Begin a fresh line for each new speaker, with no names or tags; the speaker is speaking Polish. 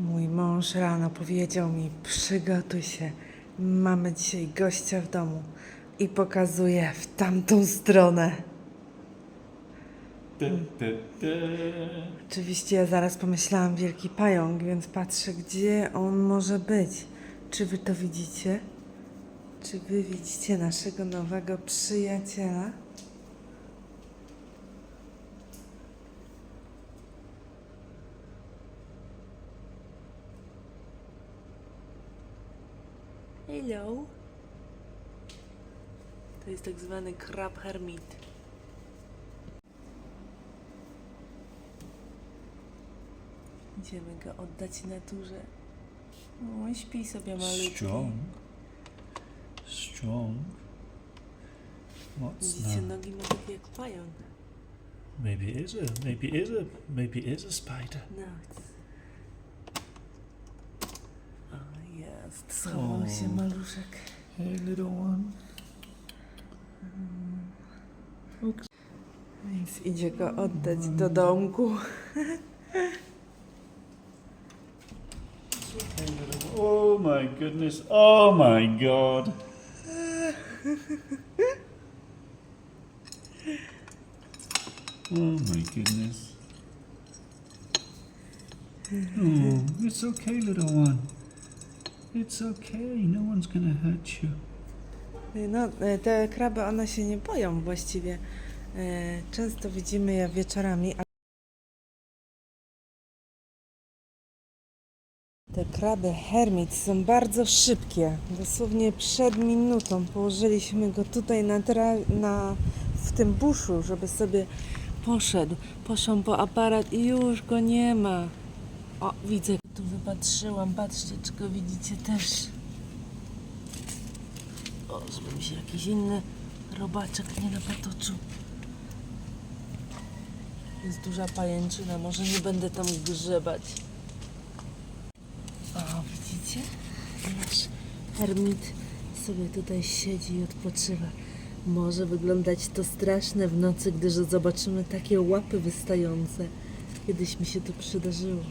Mój mąż rano powiedział mi: Przygotuj się, mamy dzisiaj gościa w domu. I pokazuje w tamtą stronę. Oczywiście ja zaraz pomyślałam wielki pająk, więc patrzę, gdzie on może być. Czy wy to widzicie? Czy wy widzicie naszego nowego przyjaciela? Hello. To jest tak zwany krab hermit. Idziemy go oddać naturze. O, śpi sobie malutki.
Strong. Strong. What's
Widzicie, nogi ma takie jak pająk.
Maybe it is a maybe it is a maybe it is a spider.
No. O, jest. Schował się maluszek.
Hey little one.
Więc idzie go oddać do domku.
Oh my goodness. Oh my god. Oh my goodness. Oh, it's okay, little one. It's okay. No one's gonna hurt you.
No, e, te kraby, one się nie boją właściwie. E, Często widzimy je wieczorami. a- Te kraby hermit są bardzo szybkie. Dosłownie przed minutą położyliśmy go tutaj na, na w tym buszu, żeby sobie poszedł. Poszłam po aparat i już go nie ma. O, widzę, tu wypatrzyłam. Patrzcie, czy go widzicie też. O, żeby mi się jakiś inny robaczek nie napatoczył. Jest duża pajęczyna, może nie będę tam grzebać. O, widzicie? Nasz hermit sobie tutaj siedzi i odpoczywa. Może wyglądać to straszne w nocy, gdyż zobaczymy takie łapy wystające. Kiedyś mi się to przydarzyło.